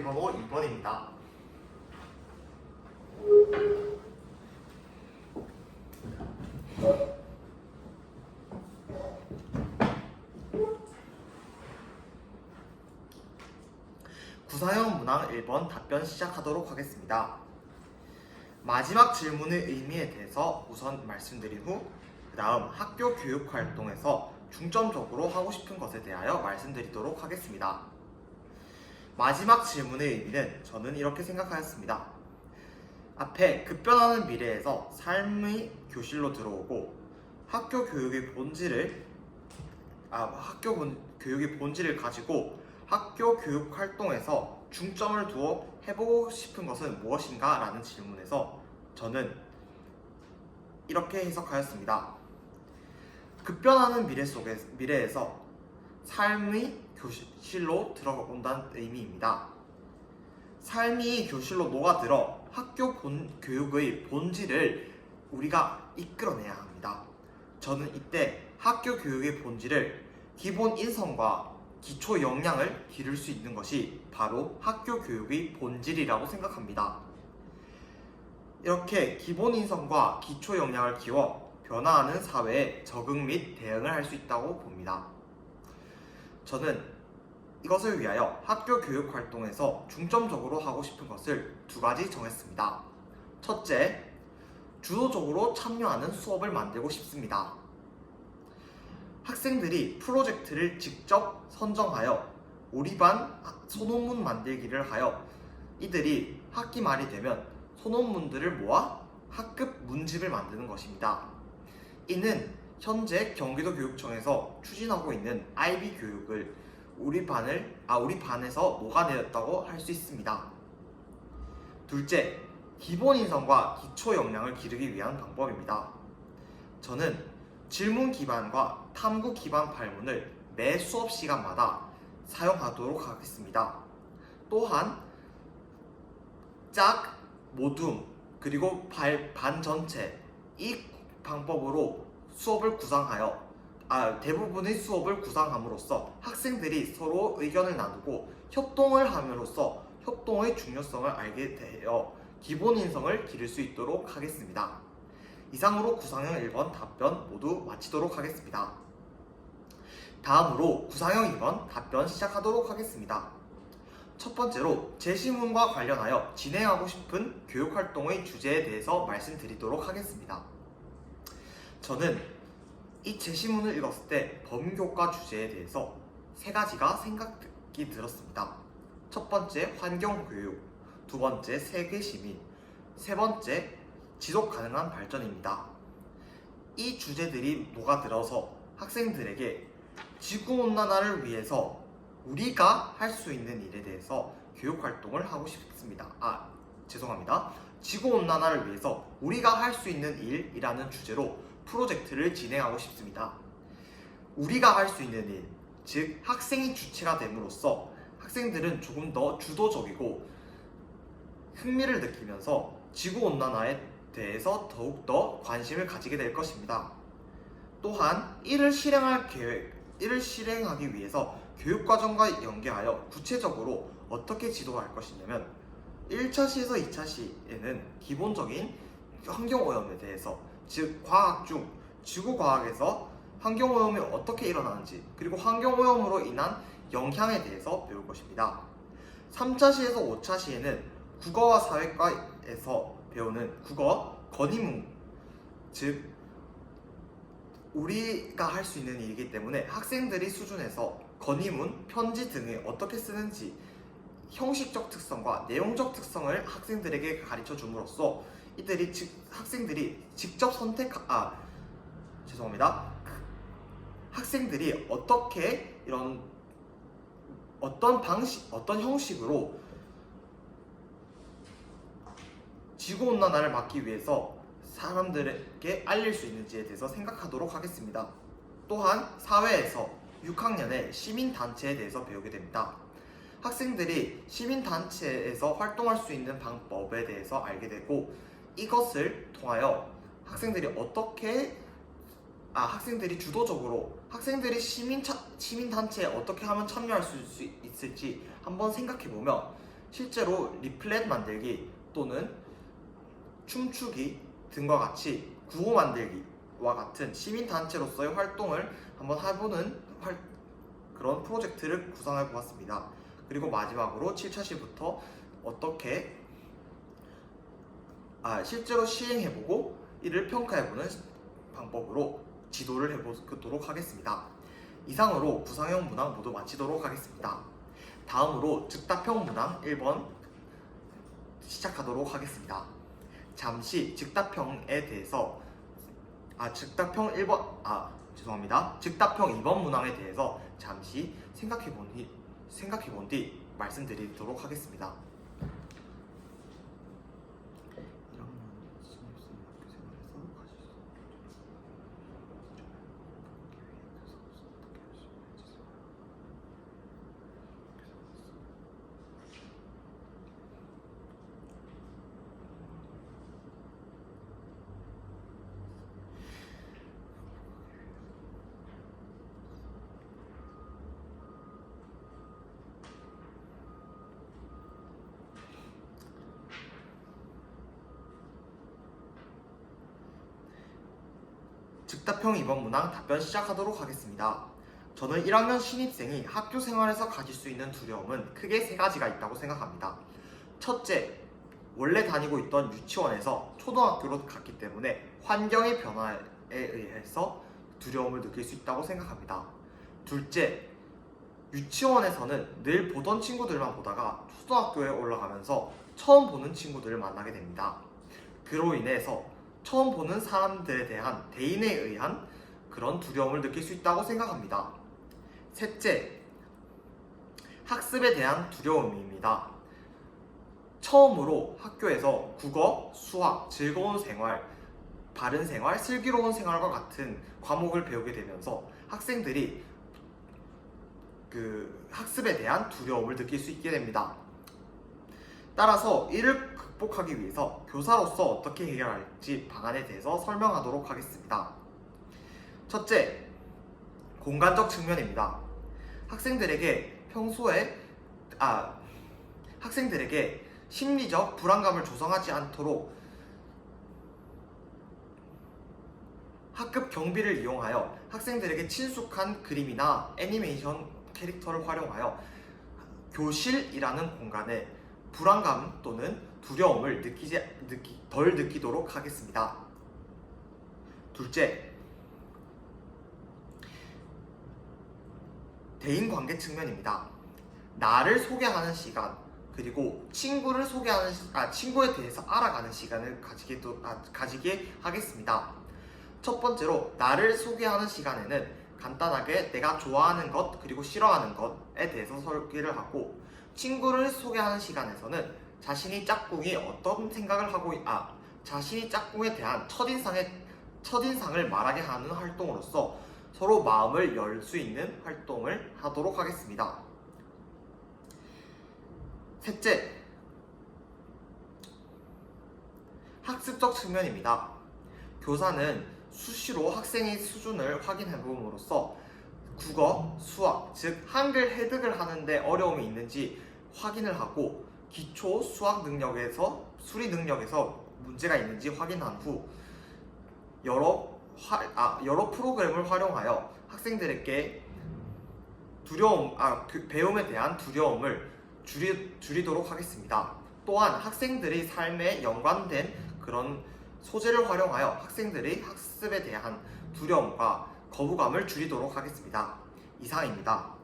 관리번호 2번입니다. 구사형 문항 1번 답변 시작하도록 하겠습니다. 마지막 질문의 의미에 대해서 우선 말씀드린 후, 그 다음 학교 교육 활동에서 중점적으로 하고 싶은 것에 대하여 말씀드리도록 하겠습니다. 마지막 질문의 의미는 저는 이렇게 생각하였습니다. 앞에 급변하는 미래에서 삶의 교실로 들어오고 학교 교육의 본질을 아, 학교 본, 교육의 본질을 가지고 학교 교육 활동에서 중점을 두어 해보고 싶은 것은 무엇인가? 라는 질문에서 저는 이렇게 해석하였습니다. 급변하는 미래 속에, 미래에서 삶의 교실로 들어온다는 의미입니다. 삶이 교실로 녹아들어 학교 본, 교육의 본질을 우리가 이끌어내야 합니다. 저는 이때 학교 교육의 본질을 기본 인성과 기초 역량을 기를 수 있는 것이 바로 학교 교육의 본질이라고 생각합니다. 이렇게 기본 인성과 기초 역량을 키워 변화하는 사회에 적응 및 대응을 할 수 있다고 봅니다. 저는 이것을 위하여 학교 교육 활동에서 중점적으로 하고 싶은 것을 두 가지 정했습니다. 첫째, 주도적으로 참여하는 수업을 만들고 싶습니다. 학생들이 프로젝트를 직접 선정하여 우리 반 소논문 만들기를 하여 이들이 학기 말이 되면 소논문들을 모아 학급 문집을 만드는 것입니다. 이는 현재 경기도 교육청에서 추진하고 있는 IB 교육을 우리 반을 아 우리 반에서 녹아내렸다고 할 수 있습니다. 둘째, 기본 인성과 기초 역량을 기르기 위한 방법입니다. 저는 질문 기반과 탐구 기반 발문을 매 수업 시간마다 사용하도록 하겠습니다. 또한 짝, 모둠, 그리고 발, 반 전체 이 방법으로 수업을 구상하여 아, 대부분의 수업을 구상함으로써 학생들이 서로 의견을 나누고 협동을 함으로써 협동의 중요성을 알게 되어 기본 인성을 기를 수 있도록 하겠습니다. 이상으로 구상형 1번 답변 모두 마치도록 하겠습니다. 다음으로 구상형 2번 답변 시작하도록 하겠습니다. 첫 번째로 제시문과 관련하여 진행하고 싶은 교육활동의 주제에 대해서 말씀드리도록 하겠습니다. 저는 이 제시문을 읽었을 때 범교과 주제에 대해서 세 가지가 생각이 들었습니다. 첫 번째 환경교육, 두 번째 세계 시민, 세 번째 지속 가능한 발전입니다. 이 주제들이 녹아들어서 학생들에게 지구온난화를 위해서 우리가 할 수 있는 일에 대해서 교육 활동을 하고 싶습니다. 아, 죄송합니다. 지구온난화를 위해서 우리가 할 수 있는 일이라는 주제로 프로젝트를 진행하고 싶습니다. 우리가 할 수 있는 일, 즉 학생이 주체가 됨으로써 학생들은 조금 더 주도적이고 흥미를 느끼면서 지구온난화에 대해서 더욱더 관심을 가지게 될 것입니다. 또한 이를 실행할 계획, 이를 실행하기 위해서 교육과정과 연계하여 구체적으로 어떻게 지도할 것이냐면 1차 시에서 2차 시에는 기본적인 환경오염에 대해서 즉 과학 중 지구 과학에서 환경 오염이 어떻게 일어나는지 그리고 환경 오염으로 인한 영향에 대해서 배울 것입니다. 3차 시에서 5차 시에는 국어와 사회과에서 배우는 국어 건의문 즉 우리가 할 수 있는 일이기 때문에 학생들이 수준에서 건의문, 편지 등을 어떻게 쓰는지 형식적 특성과 내용적 특성을 학생들에게 가르쳐 줌으로써 이들이 직, 학생들이 직접 선택 아 죄송합니다 학생들이 어떻게 이런 어떤 방식 어떤 형식으로 지구 온난화를 막기 위해서 사람들에게 알릴 수 있는지에 대해서 생각하도록 하겠습니다. 또한 사회에서 6학년에 시민단체에 대해서 배우게 됩니다. 학생들이 시민단체에서 활동할 수 있는 방법에 대해서 알게 되고 이것을 통하여 학생들이 어떻게 아 학생들이 주도적으로 학생들이 시민 차, 시민 단체에 어떻게 하면 참여할 수 있을지 한번 생각해 보면 실제로 리플렛 만들기 또는 춤추기 등과 같이 구호 만들기와 같은 시민 단체로서의 활동을 한번 해보는 활- 그런 프로젝트를 구상해 보았습니다. 그리고 마지막으로 7차 시부터 어떻게 아, 실제로 시행해보고 이를 평가해보는 방법으로 지도를 해보도록 하겠습니다. 이상으로 구상형 문항 모두 마치도록 하겠습니다. 다음으로 즉답형 문항 1번 시작하도록 하겠습니다. 잠시 즉답형에 대해서 아 즉답형 1번 아 죄송합니다. 즉답형 2번 문항에 대해서 잠시 생각해 본 뒤 생각해 본 뒤 말씀드리도록 하겠습니다. 1학년 신입생 학교 생활에서 가질 수 즉답형 2번 문항 답변 시작하도록 하겠습니다. 저는 1학년 신입생이 학교 생활에서 가질 수 있는 두려움은 크게 세 가지가 있다고 생각합니다. 첫째, 원래 다니고 있던 유치원에서 초등학교로 갔기 때문에 환경의 변화에 의해서 두려움을 느낄 수 있다고 생각합니다. 둘째, 유치원에서는 늘 보던 친구들만 보다가 초등학교에 올라가면서 처음 보는 친구들을 만나게 됩니다. 그로 인해서 처음 보는 사람들에 대한 대인에 의한 그런 두려움을 느낄 수 있다고 생각합니다. 셋째, 학습에 대한 두려움입니다. 처음으로 학교에서 국어, 수학, 즐거운 생활, 바른 생활, 슬기로운 생활과 같은 과목을 배우게 되면서 학생들이 그 학습에 대한 두려움을 느낄 수 있게 됩니다. 따라서 이를 극복하기 위해서 교사로서 어떻게 해결할지 방안에 대해서 설명하도록 하겠습니다. 첫째, 공간적 측면입니다. 학생들에게 평소에 아 학생들에게 심리적 불안감을 조성하지 않도록 학급 경비를 이용하여 학생들에게 친숙한 그림이나 애니메이션 캐릭터를 활용하여 교실이라는 공간에 불안감 또는 두려움을 느끼지 느끼, 덜 느끼도록 하겠습니다. 둘째, 대인 관계 측면입니다. 나를 소개하는 시간 그리고 친구를 소개하는 시- 아 친구에 대해서 알아가는 시간을 가지게 도, 아, 가지게 하겠습니다. 첫 번째로 나를 소개하는 시간에는 간단하게 내가 좋아하는 것 그리고 싫어하는 것에 대해서 소개를 하고 친구를 소개하는 시간에서는 자신이 짝꿍이 어떤 생각을 하고 있- 아 자신이 짝꿍에 대한 첫인상의 첫인상을 말하게 하는 활동으로서 서로 마음을 열 수 있는 활동을 하도록 하겠습니다. 셋째, 학습적 측면입니다. 교사는 수시로 학생의 수준을 확인해 봄으로써 국어, 수학, 즉 한글 해득을 하는데 어려움이 있는지 확인을 하고 기초 수학 능력에서 수리 능력에서 문제가 있는지 확인한 후 여러 화, 아, 여러 프로그램을 활용하여 학생들에게 두려움, 아, 그 배움에 대한 두려움을 줄이, 줄이도록 하겠습니다. 또한 학생들의 삶에 연관된 그런 소재를 활용하여 학생들의 학습에 대한 두려움과 거부감을 줄이도록 하겠습니다. 이상입니다.